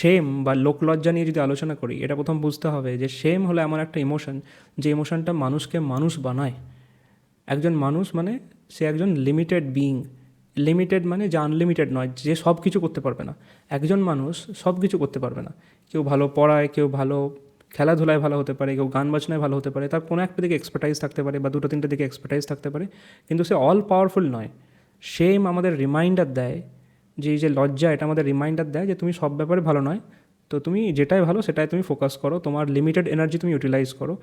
Shame বা লোকলজ্জা নিয়ে যদি আলোচনা করি, এটা প্রথম বুঝতে হবে যে শেম হলো এমন একটা ইমোশন যে ইমোশনটা মানুষকে মানুষ বানায়। একজন মানুষ মানে সে একজন লিমিটেড বিইং লিমিটেড মানে যে আনলিমিটেড নয়, যে সব কিছু করতে পারবে না। একজন মানুষ সব কিছু করতে পারবে না। কেউ ভালো পড়ায়, কেউ ভালো খেলাধুলায় ভালো হতে পারে, কেউ গান বাজনায় ভালো হতে পারে, তার কোনো একটা দিকে এক্সপার্টাইজ থাকতে পারে বা দুটো, তিনটে দিকে এক্সপার্টাইজ থাকতে পারে, কিন্তু সে অল পাওয়ারফুল নয়। সেম আমাদের রিমাইন্ডার দেয় যে এই যে লজ্জা, এটা আমাদের রিমাইন্ডার দেয় যে, তুমি সব ব্যাপারে ভালো নয়। তো তুমি যেটাই ভালো, সেটাই তুমি ফোকাস করো। তোমার লিমিটেড এনার্জি তুমি ইউটিলাইজ করো।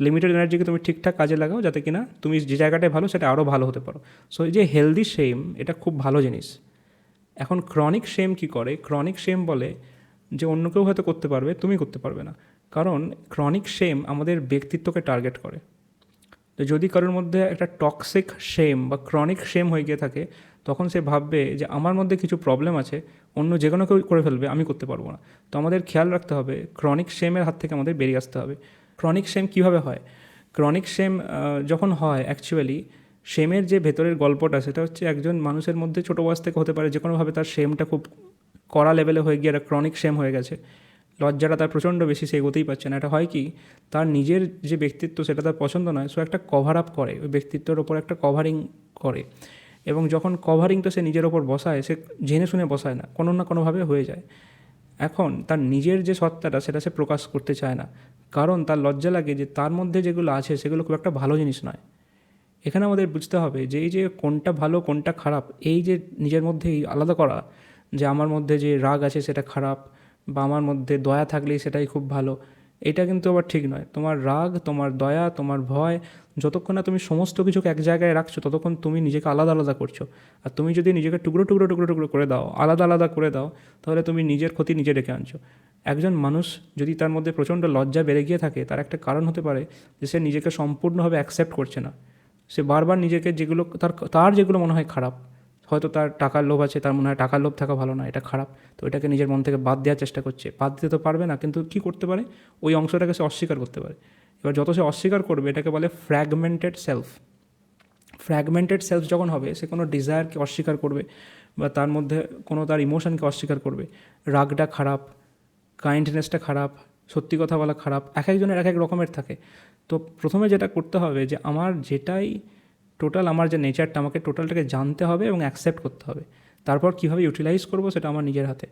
লিমিটেড এনার্জিকে তুমি ঠিকঠাক কাজে লাগাও যাতে কিনা তুমি যে জায়গাটায় ভালো, সেটা আরও ভালো হতে পারো। সো এই যে হেলদি শেম এটা খুব ভালো জিনিস। এখন ক্রনিক শেম কি করে? ক্রনিক শেম বলে যে, অন্য কেউ হয়তো করতে পারবে, তুমি করতে পারবে না। কারণ ক্রনিক শেম আমাদের ব্যক্তিত্বকে টার্গেট করে। তো যদি কারোর মধ্যে একটা টক্সিক শেম বা ক্রনিক শেম হয়ে গিয়ে থাকে তখন সে ভাববে যে আমার মধ্যে কিছু প্রবলেম আছে, অন্য যে কোনো কেউ করে ফেলবে, আমি করতে পারব না। তো আমাদের খেয়াল রাখতে হবে ক্রনিক শেমের হাত থেকে আমাদের বেরিয়ে আসতে হবে। ক্রনিক শেম কীভাবে হয়? ক্রনিক শেম যখন হয় অ্যাকচুয়ালি শেমের যে ভেতরের গল্পটা, সেটা হচ্ছে একজন মানুষের মধ্যে ছোটো বয়স থেকে হতে পারে যে কোনোভাবে তার শেমটা খুব কড়া লেভেলে হয়ে গিয়ে একটা ক্রনিক শেম হয়ে গেছে। লজ্জাটা তার প্রচণ্ড বেশি, সে এগোতেই পারছে না। এটা হয় কি? তার নিজের যে ব্যক্তিত্ব, সেটা তার পছন্দ নয়, সো একটা কভার আপ করে। ওই ব্যক্তিত্বের ওপর একটা কভারিং করে। এবং যখন কভারিংটা সে নিজের ওপর বসায়, সে জেনে শুনে বসায় না, কোনো না কোনোভাবে হয়ে যায়। এখন তার নিজের যে সত্তাটা, সেটা সে প্রকাশ করতে চায় না। কারণ তার লজ্জা লাগে যে তার মধ্যে যেগুলো আছে, সেগুলো খুব একটা ভালো জিনিস নয়। এখানে আমাদের বুঝতে হবে যে এই যে কোনটা ভালো, কোনটা খারাপ, এই যে নিজের মধ্যে আলাদা করা যে আমার মধ্যে যে রাগ আছে সেটা খারাপ, বা আমার মধ্যে দয়া থাকলেই সেটাই খুব ভালো এটা কিন্তু আবার ঠিক নয়। তোমার রাগ, তোমার দয়া, তোমার ভয়, যতক্ষণ না তুমি সমস্ত কিছুকে এক জায়গায় রাখছো, ততক্ষণ তুমি নিজেকে আলাদা আলাদা করছ। আর তুমি যদি নিজেকে টুকরো টুকরো টুকরো টুকরো করে দাও, আলাদা আলাদা করে দাও, তাহলে তুমি নিজের ক্ষতি নিজে ডেকে আনছো। একজন মানুষ যদি তার মধ্যে প্রচণ্ড লজ্জা বেড়ে গিয়ে থাকে, তার একটা কারণ হতে পারে যে সে নিজেকে সম্পূর্ণভাবে অ্যাকসেপ্ট করছে না। সে বারবার নিজেকে যেগুলো, তার তার যেগুলো মনে হয় খারাপ হয়তো তার টাকার লোভ আছে, তার মনে হয় টাকার লোভ থাকা ভালো না, এটা খারাপ। তো এটাকে নিজের মন থেকে বাদ দেওয়ার চেষ্টা করছে। বাদ দিতে তো পারবে না, কিন্তু কী করতে পারে? ওই অংশটাকে সে অস্বীকার করতে পারে। এবার যত সে অস্বীকার করবে, এটাকে বলে ফ্র্যাগমেন্টেড সেলফ ফ্র্যাগমেন্টেড সেলফ যখন হবে, সে কোনো ডিজায়ারকে অস্বীকার করবে বা তার মধ্যে কোনো তার ইমোশনকে অস্বীকার করবে। রাগটা খারাপ কাইন্ডনেসটা খারাপ, সত্যি কথা বলা খারাপ, এক একজনের এক এক রকমের থাকে। তো প্রথমে যেটা করতে হবে যে, আমার যেটাই টোটাল আমার যে নেচারটা, আমাকে টোটালটাকে জানতে হবে এবং অ্যাকসেপ্ট করতে হবে। তারপর কীভাবে ইউটিলাইজ করব সেটা আমার নিজের হাতে।